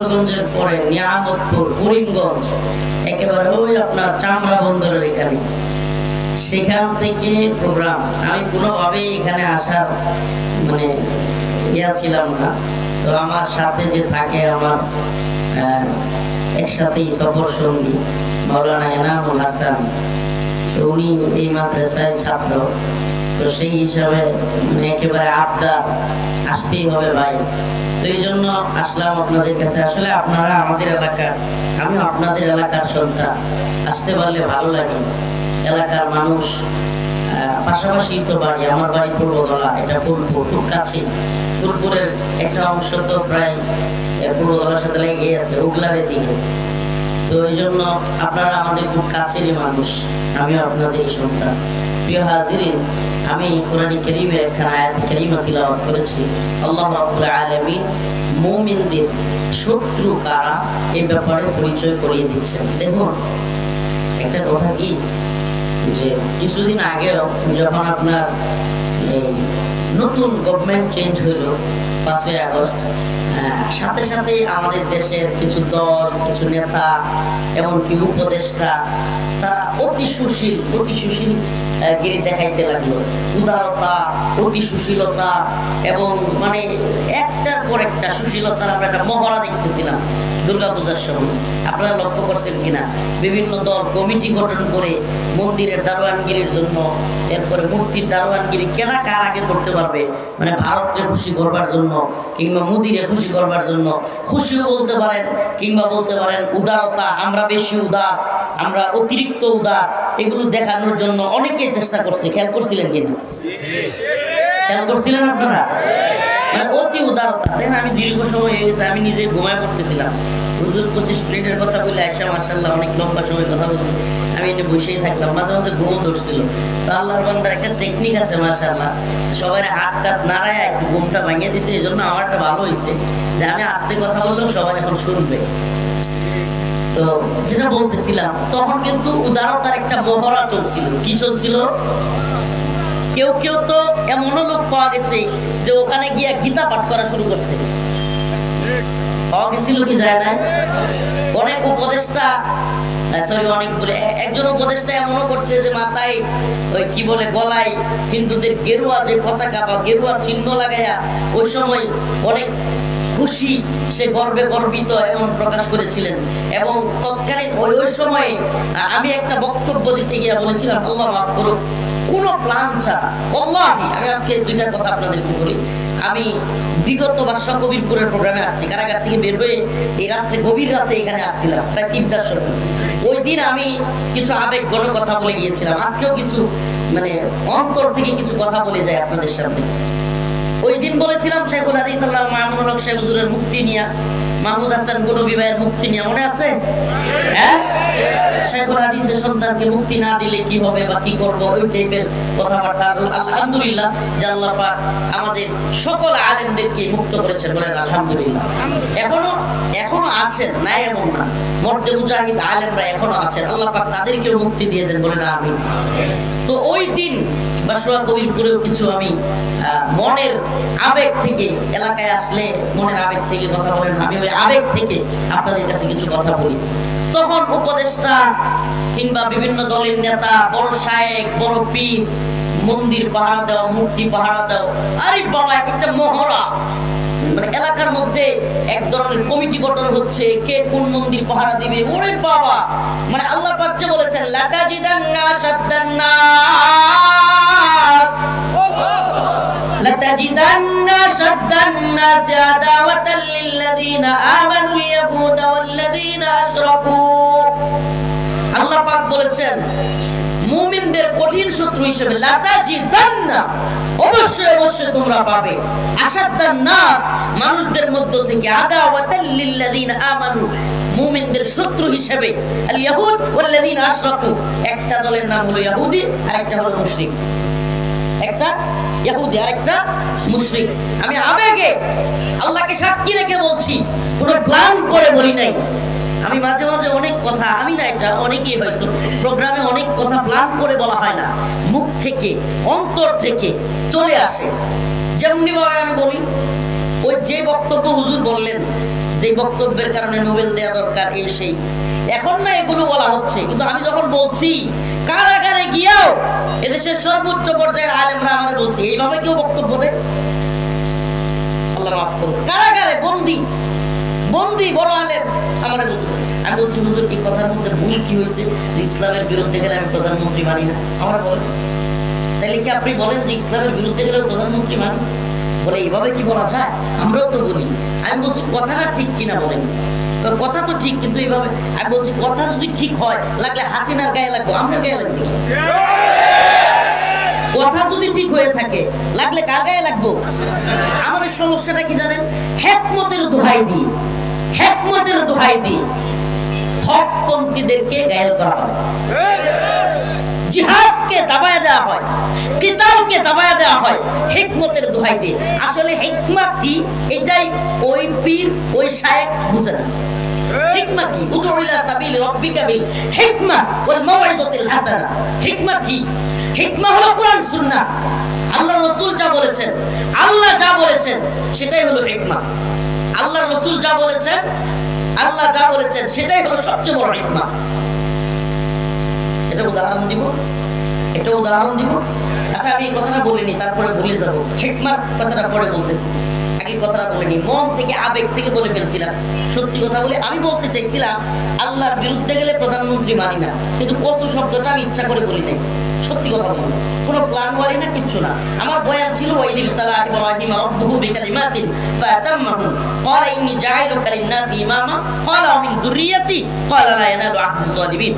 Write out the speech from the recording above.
গঞ্জের পরে নিয়ামতপুর করিমগঞ্জ একেবারে ওই আপনার চামড়া বন্দরের এখানে। সেখান থেকে প্রোগ্রাম আমি কোনোভাবে এখানে আসার মানে ইয়া ছিলাম না। তো আমার সাথে যে থাকে আমার একসাথেই সফর সঙ্গী মৌলানা এনামুল হাসান। উনি এই মাদ্রাসায় ছাত্র। তো সেই হিসাবে মানে একেবারে আবদার আসতেই হবে ভাই। তো এই জন্য আসলাম আপনাদের কাছে। আসলে আপনারা আমাদের এলাকার আমিও আপনাদের এলাকার সন্তান। আসতে পারলে ভালো লাগে। এলাকার মানুষ পাশাপাশি তো বাড়ি আমার বাড়ি পূর্বতলা এটা ফুলপুর খুব কাছে ফুলপুরের একটা অংশ তো প্রায় আহ, পূর্বতলার সাথে লেগে আছে উগলারের দিকে তো এই জন্য আপনারা আমাদের খুব কাছেরই মানুষ আমিও আপনাদেরই সন্তান। প্রিয় হাজিরিন, আমি কোরআনী করিমের একখানা আয়াত করিমা তিলাওয়াত করেছি। আল্লাহ রাব্বুল আলামিন শত্রু কারা এই ব্যাপারে পরিচয় করিয়ে দিচ্ছেন। দেখুন, একটা কথা কি? যে কিছুদিন আগেও যখন আপনার নতুন গভর্নমেন্ট চেঞ্জ হইল, পাঁচই আগস্ট সাথে সাথে আমাদের দেশের কিছু দল, কিছু নেতা এমনকি উপদেষ্টা, তারা অতি সুশীল অতি সুশীল গিরি দেখাইতে লাগল। উদারতা, অতি সুশীলতা এবং মানে একটার পর একটা সুশীলতার আমরা একটা মহড়া দেখতেছিলাম দুর্গাপূজার সময়। আপনারা লক্ষ্য করছেন কিনা? বিভিন্ন দল কমিটি গঠন করে মন্দিরের দারোয়ানগিরির জন্য, এরপরে মূর্তির দারোয়ানগিরি কেনা কার আগে করতে পারবে? মানে ভারতকে খুশি করবার জন্য কিংবা মোদিরে খুশি করবার জন্য। খুশিও বলতে পারেন কিংবা বলতে পারেন উদারতা। আমরা বেশি উদার, আমরা অতিরিক্ত উদার। এগুলো দেখানোর জন্য অনেকে চেষ্টা করছে। খেয়াল করছিলেন কিন্তু খেয়াল করছিলেন আপনারা? মানে অতি উদারতা। দেখেন আমি দীর্ঘ সময় হয়ে গেছে আমি নিজে ঘুমায় পড়তেছিলাম। হুজুর পঁচিশ মিনিটের কথা বলে আয়সা মার্শাল্লাহ অনেক লম্বা সময় কথা বলছে। আমি এনে বসেই থাকলাম, মাঝে মাঝে ঘুমও ধরছিল। তো আল্লাহর বান্দার একটা টেকনিক আছে মার্শাল্লাহ সবাই হাত টাত নাড়ায় একটু ঘুমটা ভাঙিয়ে দিছে এই জন্য আমারটা ভালো হয়েছে যে আমি আস্তে কথা বললেও সবাই এখন শুনবে। তো যেটা বলতেছিলাম, তখন কিন্তু উদারতার একটা মহড়া চলছিল। কি চলছিল? কেউ কেউ তো এমনও লোক পাওয়া গেছে যে ওখানে গিয়ে গীতা পাঠ করা শুরু করছে। পাওয়া গেছিল কি যায় না অনেক উপদেষ্টা একজন উপদেষ্টা এমনও করছে যে মাথায় ওই কি বলে গলায় হিন্দুদের গেরুয়া যে পতাকা বা গেরুয়া চিহ্ন লাগাইয়া ওই সময় অনেক খুশি, সে গর্বে গর্বিত এমন প্রকাশ করেছিলেন। এবং তৎকালীন ওই ওই সময়ে আমি একটা বক্তব্য দিতে গিয়ে বলেছিলাম, আল্লাহ মাফ করুক কোনো প্ল্যান ছাড়া। আমি আজকে দুইটা কথা আপনাদেরকে বলি। আমি বিগত বাদশা কবিরপুরের প্রোগ্রামে আসছি, কারাগার থেকে বের হয়ে এই রাত্রে, গভীর রাতে এখানে আসছিলাম, প্রায় তিনটার সময়। ওই দিন আমি কিছু আবেগ কোনো কথা বলে গিয়েছিলাম। আজকেও কিছু মানে অন্তর থেকে কিছু কথা বলে যায় আপনাদের সামনে। ওই দিন বলেছিলাম, শেখুল শেখ হুজুরের মুক্তি নিয়া, মাহমুদ হাসান গনবী ভাইয়ের মুক্তি নিয়ে মনে আছে? হ্যাঁ? শেখুল মুক্তি না দিলে কি হবে বা কি ওই টাইপের আলহামদুলিল্লাহ আমাদের সকল মুক্ত করেছেন বলেন আলহামদুলিল্লাহ। এখনও এখনও আছেন না। আলেমরা এখনও আছেন। তাদেরকেও মুক্তি আমি তো ওই দিন বাসুয়া কবিরপুরেও কিছু আমি মনের আবেগ থেকে এলাকায় আসলে মনের আবেগ থেকে কথা বলেন, আমি ওই আবেগ থেকে আপনাদের কাছে কিছু কথা বলি। তখন উপদেষ্টা কিংবা বিভিন্ন দলের নেতা, বড় শায়েক, বড় পীর, মন্দির পাহারা দাও, মূর্তি পাহারা দাও, আরে বাবা, এক একটা মহড়া মানে এলাকার মধ্যে এক ধরনের কমিটি গঠন হচ্ছে, কে কোন মন্দির পাহারা দিবে, ওরে বাবা। মানে আল্লাহ যে বলেছেন, লাতাজিদান্না শাদ্দান্নাস لتجدن شد الناس عداوة للذين آمنوا اليهود والذين أشركوا আল্লাহ পাক বলেছেন মুমিনদের কঠিন শত্রু হিসেবে লাতাজিদান্না অবশ্যই অবশ্যই তোমরা পাবে আসাদ্দান নাস মানুষদের মধ্য থেকে আদাওয়াতাল লিল্লাযিনা আমানু মুমিনদের শত্রু হিসেবে আল ইয়াহুদ ওয়াল্লাযিনা আশরাকু একটা দলের নাম হলো ইহুদি আর একটা হলো মুশরিক একটা ইহুদি একটা মুশরিক। আমি আবেগে আল্লাহকে সাক্ষী রেখে বলছি, কোনো প্ল্যান করে বলি নাই। আমি মাঝে মাঝে অনেক কথা, আমি না এটা, অনেকেই হয়তো প্রোগ্রামে অনেক কথা প্ল্যান করে বলা হয় না। মুখ থেকে, অন্তর থেকে চলে আসে। যেমনি ভাবে আমি বলি ওই যে বক্তব্য হুজুর বললেন, যে বক্তব্যের কারণে নোবেল দেওয়া দরকার এই সেই। এখন না এগুলো বলা হচ্ছে, কিন্তু আমি যখন বলছি, কারাগারে গিয়েও এদেশের সর্বোচ্চ পর্যায়ের আলেমরা আমার বলছি, এইভাবে কেউ বক্তব্য দেয়? আল্লাহ মাফ করুন কারাগারে বন্দি বন্দি বড় আলেম আমি বলছি, হুজুর, এই কথার মধ্যে ভুল কি হয়েছে? ইসলামের বিরুদ্ধে গেলে আমি প্রধানমন্ত্রী মানি না। আমরা বলেন। তাহলে কি আপনি বলেন যে ইসলামের বিরুদ্ধে গেলে প্রধানমন্ত্রী মানি? বলে এইভাবে কি বলা যায়? আমরাও তো বলি। আমি বলছি, কথাটা ঠিক কিনা বলেন। কথা তো ঠিক, কিন্তু এইভাবে আমি বলছি, কথা যদি ঠিক হয়, লাগলে হাসিনার গায়ে লাগবো। আপনার গায়ে লাগছে কি? কথা যদি ঠিক হয়ে থাকে, লাগলে কার গায়ে লাগবো? আমাদের সমস্যাটা কি জানেন? হেকমতের দোহাই দিয়ে, হেকমতের দোহাই দিয়ে হকপন্থীদেরকে গায়েল করা হয়। জিহাদকে দাবায় দেওয়া হয় কিতালকে দাবায় দেওয়া হয়, হিকমতের দোহাই দিয়ে। আসলে হিকমা কি? এটাই ওই পীর, ওই শায়েক বুঝে না। যা বলেছেন, আল্লাহ যা বলেছেন, সেটাই হলো যা বলেছেন, আল্লাহ যা বলেছেন, সেটাই হলো সবচেয়ে বড় হিকমা। এটা উদাহরণ দিব। এটা উদাহরণ দিব। আচ্ছা আমি এই কথাটা বলিনি তারপরে ভুলে যাব। হিকমার কথাটা পরে বলতেছি। আগে কথাটা বলিনি মন থেকে আবেগ থেকে বলে ফেলছিলাম। সত্যি কথা বলে আমি বলতে চাইছিলাম, আল্লাহর বিরুদ্ধে গেলে প্রধানমন্ত্রী মানি না। কিন্তু কসু শব্দটা আমি ইচ্ছা করে বলি নাই। সত্যি কথা বলি কোনো প্ল্যান ওয়ারি না, কিচ্ছু না। আমার বয়ান ছিল, ওয়াইদিল তালা ইব্রাহিম রাব্বুহু বিকালিমাতিন ফাতাম্মাহু। ক্বালা, ইন্নী জাইলুকা লিন-নাসি ইমামা। ক্বালা মিন যুররিয়াতি ক্বালা, লা ইয়ানালু আহদি যালিমিন